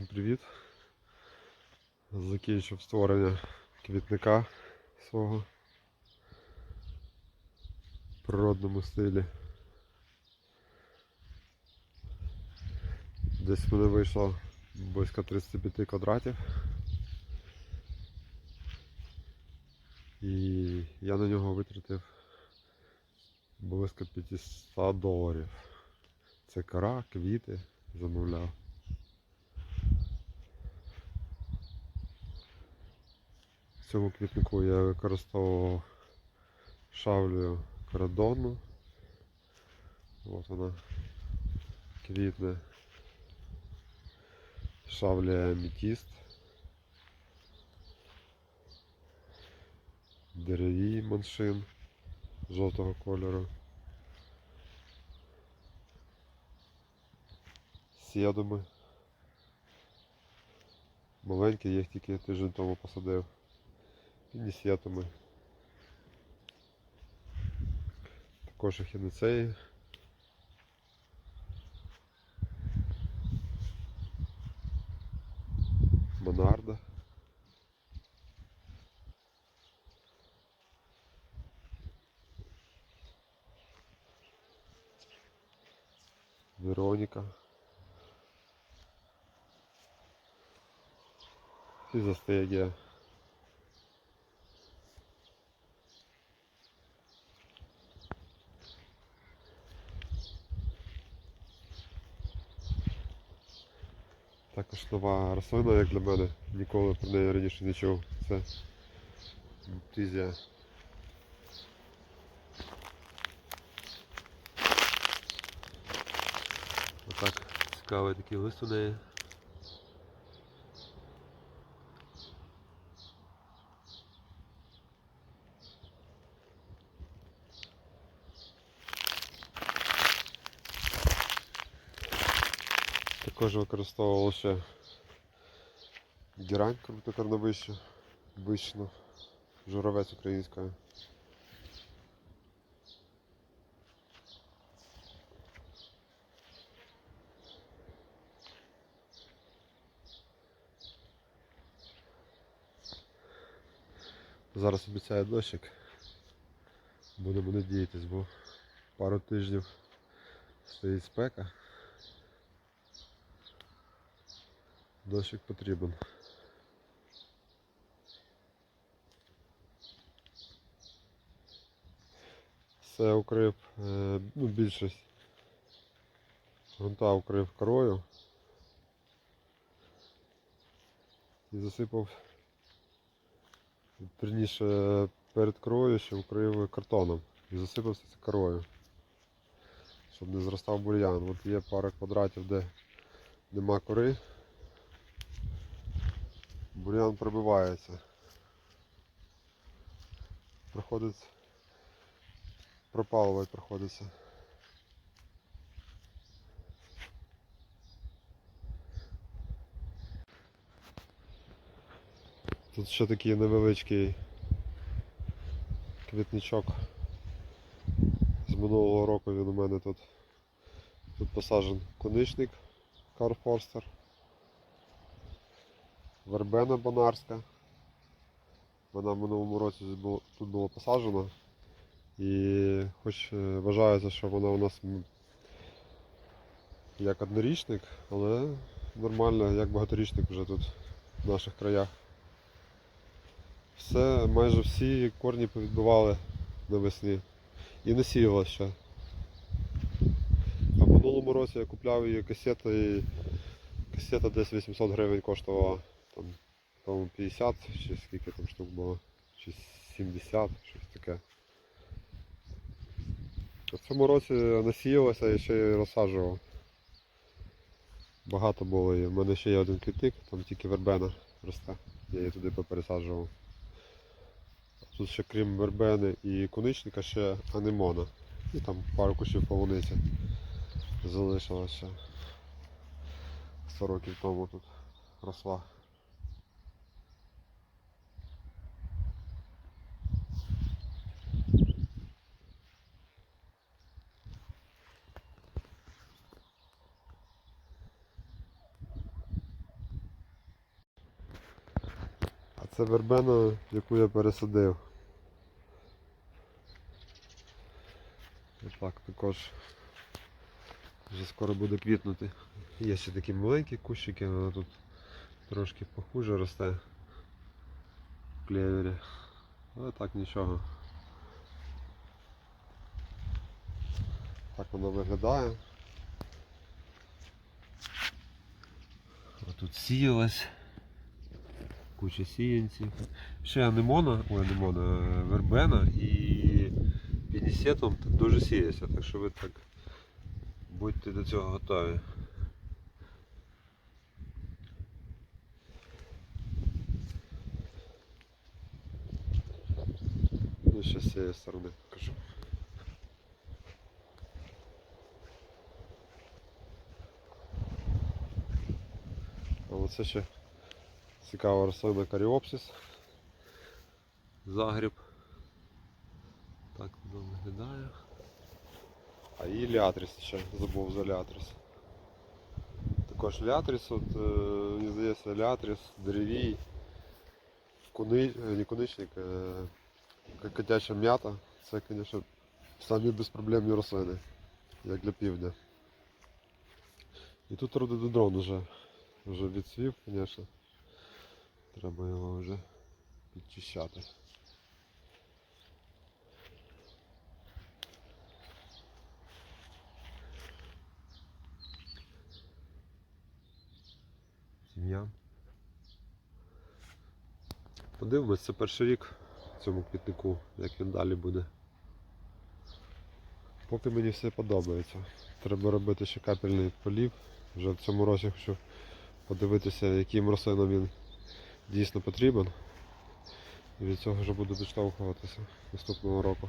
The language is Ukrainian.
Всім привіт. Закінчив створення квітника свого в природному стилі. Десь в мене вийшло близько 35 квадратів. І я на нього витратив близько 500 доларів. Це кора, квіти замовляв. Цьому квітнику я використовував шавлю кордону. От вона квітне. Шавля амітіст. Деревій маншин жовтого кольору. Сєдуми. Маленькі, їх тільки тиждень тому посадив. Пінісетами. Також ехінецеї. Монарда. Вероніка. Фізостегія. Також нова рослина, як для мене. Ніколи про неї раніше не чув. Це тизія. Отак цікавий такий лист у неї. Також використовував ще герань крутокорновищу, вищну, журавець українською. Зараз обіцяє дощик. Будемо надіятись, бо пару тижнів стоїть спека. Дощик потрібен. Все укрив, е, ну більшість грунта укрив корою і засипав Верніше перед крою ще укрив картоном і засипався це корою, щоб не зростав бур'ян. От є пара квадратів, де нема кори. Бур'ян пробивається. Проходить, пропалувати приходиться. Тут ще такий невеличкий квітничок. З минулого року він у мене тут. Тут посаджен коничник Карл Форстер. Вербена Бонарська. Вона в минулому році тут була посаджена. І хоч е, вважається, що вона у нас як однорічник, але нормально, як багаторічник вже тут в наших краях. Все, майже всі корні повідбивали навесні. І насіяла ще. А в минулому році я купляв її касети і касета десь 800 гривень коштувала. Там, по-моєму, 50 чи скільки там штук було, чи 70, щось таке. В цьому році насіялася і ще й розсаджував. Багато було і в мене ще є один квітник, там тільки вербена росте. Я її туди попересаджував. Тут ще крім вербени і куничника ще анемона. І там пару кущів полуниці залишилося. 100 років тому тут росла. Це вербена, яку я пересадив. Отак також вже скоро буде квітнути. Є ще такі маленькі кущики, але тут трошки похуже росте в клевері. Але так нічого. Так воно виглядає. Тут сіялась. Куча сіянців. Ще анемона, ой, анемона, е, вербена і пінісетом дуже сіється, так що ви так будьте до цього готові. Ну, ще з цієї сторони покажу. А оце ще цікава рослина каріопсис. Загріб. Так воно виглядає. А і ліатріс ще, забув за ліатріс. Також ліатріс, от, е, мені здається, ліатріс, деревій, куни, е, не куничник, е, котяча м'ята. Це, звісно, самі безпроблемні рослини, як для півдня. І тут рододендрон вже, вже відцвів, звісно. Треба його вже підчищати. Сім'я. Подивимось, це перший рік цьому квітнику, як він далі буде. Поки мені все подобається. Треба робити ще капельний полів. Вже в цьому році хочу подивитися, яким рослинам він дійсно потрібен. І від цього вже буду відштовхуватися наступного року.